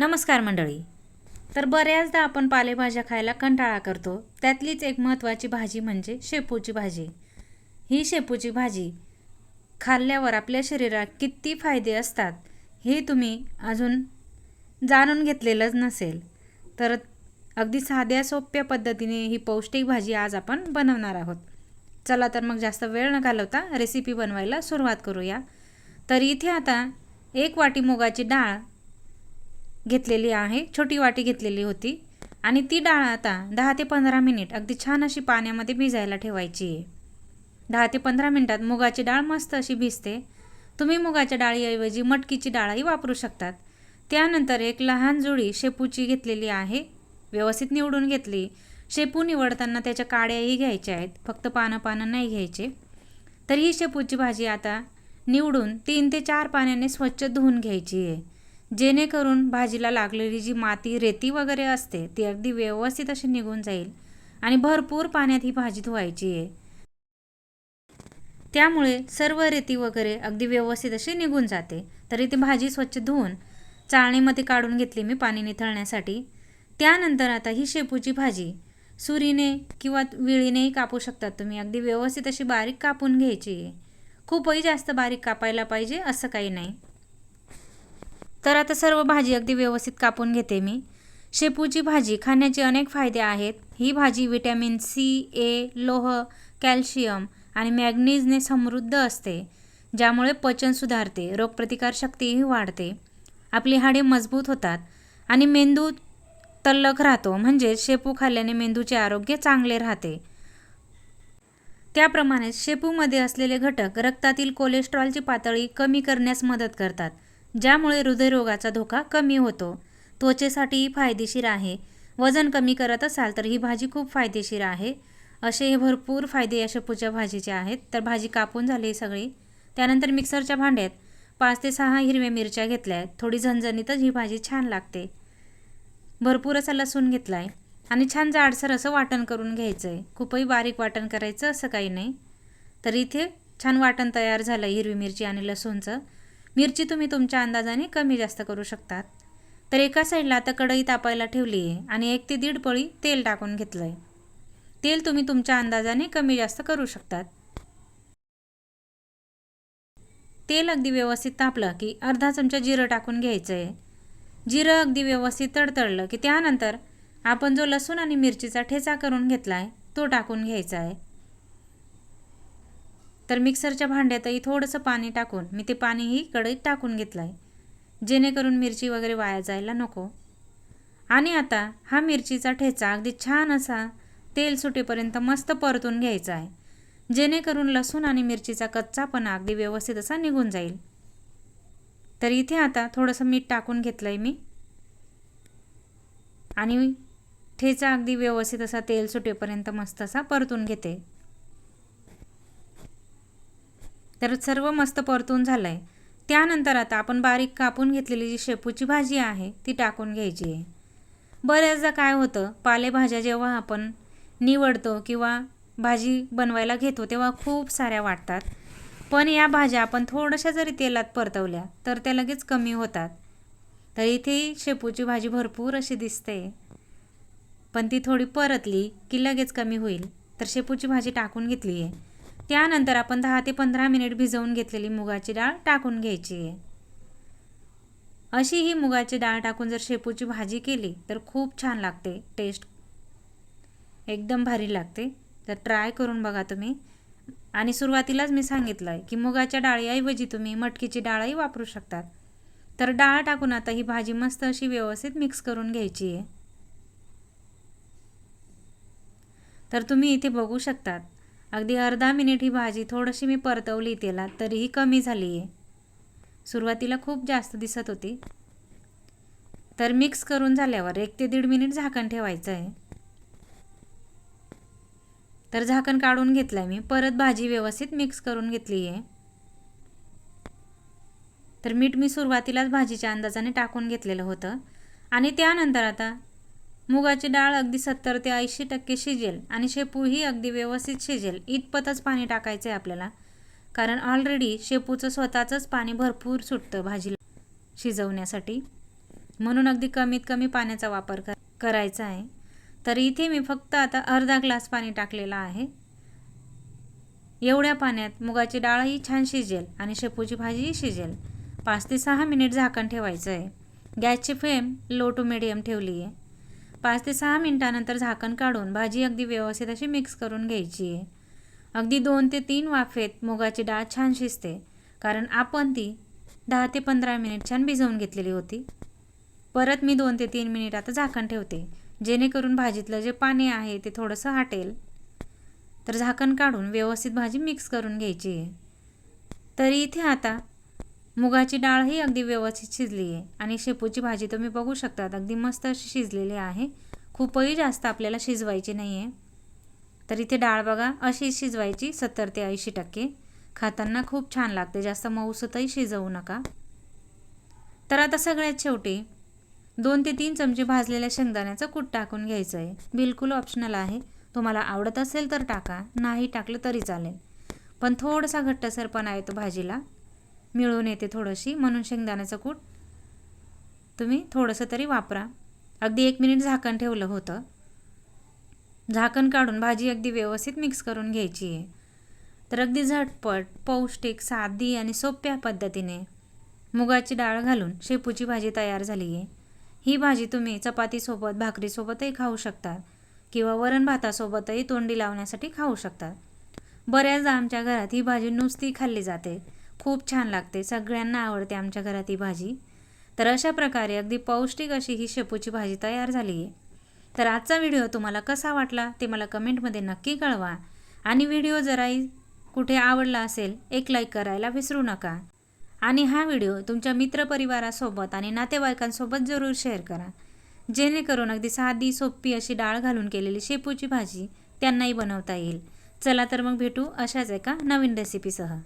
नमस्कार मंडळी. तर बऱ्याचदा आपण पालेभाज्या खायला कंटाळा करतो. त्यातलीच एक महत्त्वाची भाजी म्हणजे शेपूची भाजी. ही शेपूची भाजी खाल्ल्यावर आपल्या शरीरात किती फायदे असतात हे तुम्ही अजून जाणून घेतलेलंच नसेल. तर अगदी साध्या सोप्या पद्धतीने ही पौष्टिक भाजी आज आपण बनवणार आहोत. चला तर मग जास्त वेळ न घालवता रेसिपी बनवायला सुरुवात करूया. तर इथे आता एक वाटी मुगाची डाळ घेतलेली आहे. छोटी वाटी घेतलेली होती. आणि ती डाळ आता दहा ते पंधरा मिनिट अगदी छान अशी पाण्यामध्ये भिजायला ठेवायची आहे. दहा ते पंधरा मिनटात मुगाची डाळ मस्त अशी भिजते. तुम्ही मुगाच्या डाळीऐवजी मटकीची डाळही वापरू शकतात. त्यानंतर एक लहान जुळी शेपूची घेतलेली आहे. व्यवस्थित निवडून घेतली. शेपू निवडताना त्याच्या काड्याही घ्यायच्या आहेत. फक्त पानं पानं नाही घ्यायचे. तर ही शेपूची भाजी आता निवडून तीन ते चार पाण्याने स्वच्छ धुवून घ्यायची आहे. जेणेकरून भाजीला लागलेली जी माती रेती वगैरे असते ती अगदी व्यवस्थित अशी निघून जाईल आणि भरपूर पाण्यात ही भाजी धुवायची आहे. त्यामुळे सर्व रेती वगैरे अगदी व्यवस्थित अशी निघून जाते. तरी ती भाजी स्वच्छ धुवून चाळणीमध्ये काढून घेतली मी पाणी निथळण्यासाठी त्यानंतर आता ही शेपूची भाजी सुरीने किंवा विळीनेही कापू शकतात तुम्ही. अगदी व्यवस्थित अशी बारीक कापून घ्यायची आहे. खूपही जास्त बारीक कापायला पाहिजे असं काही नाही. तर आता सर्व भाजी अगदी व्यवस्थित कापून घेते मी. शेपूची भाजी खाण्याचे अनेक फायदे आहेत. ही भाजी विटॅमिन सी ए लोह कॅल्शियम आणि मॅग्नीजने समृद्ध असते ज्यामुळे पचन सुधारते रोगप्रतिकारशक्तीही वाढते. आपली हाडे मजबूत होतात आणि मेंदू तल्लख राहतो म्हणजे शेपू खाल्ल्याने मेंदूचे आरोग्य चांगले राहते. त्याप्रमाणे शेपूमध्ये असलेले घटक रक्तातील कोलेस्ट्रॉलची पातळी कमी करण्यास मदत करतात. ज्यामुळे हृदयरोगाचा धोका कमी होतो. त्वचेसाठीही फायदेशीर आहे. वजन कमी करत असाल तर ही भाजी खूप फायदेशीर आहे. असे हे भरपूर फायदे या शेपूच्या भाजीचे आहेत. तर भाजी कापून झाली सगळी. त्यानंतर मिक्सरच्या भांड्यात पाच ते सहा हिरव्या मिरच्या घेतल्या आहेत. थोडी झणझणीतच ही भाजी छान लागते. भरपूर असा लसूण घेतला आहे आणि छान जाडसर असं वाटण करून घ्यायचं आहे खूपही बारीक वाटण करायचं असं काही नाही. तर इथे छान वाटण तयार झालं हिरवी मिरची आणि लसूणचं. मिरची तुम्ही तुमच्या अंदाजाने कमी जास्त करू शकतात. तर एका साईडला आता कढई तापायला ठेवली आहे आणि एक ते दीड पळी तेल टाकून घेतलं आहे तेल तुम्ही तुमच्या अंदाजाने कमी जास्त करू शकतात. तेल अगदी व्यवस्थित तापलं की अर्धा चमचा जिरं टाकून घ्यायचं आहे जिरं अगदी व्यवस्थित तडतडलं की त्यानंतर आपण जो लसूण आणि मिरचीचा ठेचा करून घेतला आहे तो टाकून घ्यायचा आहे तर मिक्सरच्या भांड्यातही थोडंसं पाणी टाकून मी ते पाणीही कढईत टाकून घेतलं आहे जेणेकरून मिरची वगैरे वाया जायला नको. आणि आता हा मिरचीचा ठेचा अगदी छान असा तेल सुटेपर्यंत मस्त परतून घ्यायचा आहे. जेणेकरून लसूण आणि मिरचीचा कच्चापणा अगदी व्यवस्थित असा निघून जाईल. तर इथे आता थोडंसं मीठ टाकून घेतलं आहे मी. आणि ठेचा अगदी व्यवस्थित असा तेल सुटेपर्यंत मस्त असा परतून घेते. तर सर्व मस्त परतून झालं आहे त्यानंतर आता आपण बारीक कापून घेतलेली जी शेपूची भाजी आहे ती टाकून घ्यायची आहे. बऱ्याचदा काय होतं पालेभाज्या जेव्हा आपण निवडतो किंवा भाजी बनवायला घेतो तेव्हा खूप साऱ्या वाटतात. पण या भाज्या आपण थोड्याशा जरी तेलात परतवल्या तर त्या लगेच कमी होतात. तर इथे शेपूची भाजी भरपूर अशी दिसते. पण ती थोडी परतली की लगेच कमी होईल. तर शेपूची भाजी टाकून घेतली आहे. त्यानंतर आपण दहा ते पंधरा मिनिट भिजवून घेतलेली मुगाची डाळ टाकून घ्यायची आहे. अशी ही मुगाची डाळ टाकून जर शेपूची भाजी केली तर खूप छान लागते. टेस्ट एकदम भारी लागते. तर ट्राय करून बघा तुम्ही. आणि सुरुवातीलाच मी सांगितलं आहे की मुगाच्या डाळीऐवजी तुम्ही मटकीची डाळही वापरू शकतात. तर डाळ टाकून आता ही भाजी मस्त अशी व्यवस्थित मिक्स करून घ्यायची आहे. तर तुम्ही इथे बघू शकतात अगदी अर्धा मिनिट ही भाजी थोडीशी मी परतवली तेलात तरीही कमी झाली आहे सुरुवातीला खूप जास्त दिसत होती. तर मिक्स करून झाल्यावर एक ते दीड मिनिट झाकण ठेवायचं आहे तर झाकण काढून घेतलं आहे मी परत भाजी व्यवस्थित मिक्स करून घेतली आहे तर मीठ मी सुरुवातीलाच भाजीच्या अंदाजाने टाकून घेतलेलं होतं. आणि त्यानंतर आता मुगाची डाळ अगदी सत्तर ते ऐंशी टक्के शिजेल आणि शेपूही अगदी व्यवस्थित शिजेल. इतपतच पाणी टाकायचं आहे आपल्याला. कारण ऑलरेडी शेपूचं स्वतःचंच पाणी भरपूर सुटतं भाजीला शिजवण्यासाठी. म्हणून अगदी कमीत कमी पाण्याचा वापर कर करायचा आहे. तर इथे मी फक्त आता अर्धा ग्लास पाणी टाकलेलं आहे. एवढ्या पाण्यात मुगाची डाळही छान शिजेल आणि शेपूची भाजीही शिजेल. पाच ते सहा मिनिट झाकण ठेवायचं आहे गॅसची फ्लेम लो टू मिडियम ठेवली आहे पाच ते सहा मिनटानंतर झाकण काढून भाजी अगदी व्यवस्थित अशी मिक्स करून घ्यायची आहे. अगदी दोन ते तीन वाफेत मुगाची डाळ छान शिजते कारण आपण ती दहा ते पंधरा मिनिट छान भिजवून घेतलेली होती. परत मी दोन ते तीन मिनिट आता झाकण ठेवते जेणेकरून भाजीतलं जे पाणी आहे ते थोडंसं हाटेल. तर झाकण काढून व्यवस्थित भाजी मिक्स करून घ्यायची आहे. तरी इथे आता मुगाची डाळही अगदी व्यवस्थित शिजली आहे आणि शेपूची भाजी तुम्ही बघू शकतात अगदी मस्त अशी शिजलेली आहे. खूपही जास्त आपल्याला शिजवायची नाही आहे तर इथे डाळ बघा अशी शिजवायची सत्तर ते ऐंशी टक्के. खाताना खूप छान लागते जास्त मऊसतही शिजवू नका. तर आता सगळ्यात शेवटी दोन ते तीन चमचे भाजलेल्या शेंगदाण्याचं कूट टाकून घ्यायचं आहे बिलकुल ऑप्शनल आहे. तुम्हाला आवडत असेल तर टाका नाही टाकलं तरी चालेल. पण थोडासा घट्टसरपणा येतो भाजीला. मिळून येते थोडीशी. म्हणून शेंगदाण्याचं कूट तुम्ही थोडंसं तरी वापरा. अगदी एक मिनिट झाकण ठेवलं होतं. झाकण काढून भाजी अगदी व्यवस्थित मिक्स करून घ्यायची आहे. तर अगदी झटपट पौष्टिक साधी आणि सोप्या पद्धतीने मुगाची डाळ घालून शेपूची भाजी तयार झाली आहे. ही भाजी तुम्ही चपातीसोबत भाकरीसोबतही खाऊ शकता किंवा वरण भातासोबतही तोंडी लावण्यासाठी खाऊ शकतात बऱ्याचदा आमच्या घरात ही भाजी नुसती खाल्ली जाते. खूप छान लागते. सगळ्यांना आवडते आमच्या घरात ही भाजी. तर अशा प्रकारे अगदी पौष्टिक अशी ही शेपूची भाजी तयार झाली आहे. तर आजचा व्हिडिओ तुम्हाला कसा वाटला ते मला कमेंटमध्ये नक्की कळवा. आणि व्हिडिओ जराही कुठे आवडला असेल एक लाईक करायला विसरू नका. आणि हा व्हिडिओ तुमच्या मित्रपरिवारासोबत आणि नातेवाईकांसोबत जरूर शेअर करा. जेणेकरून अगदी साधी सोपी अशी डाळ घालून केलेली शेपूची भाजी त्यांनाही बनवता येईल. चला तर मग भेटू अशाच एका नवीन रेसिपीसह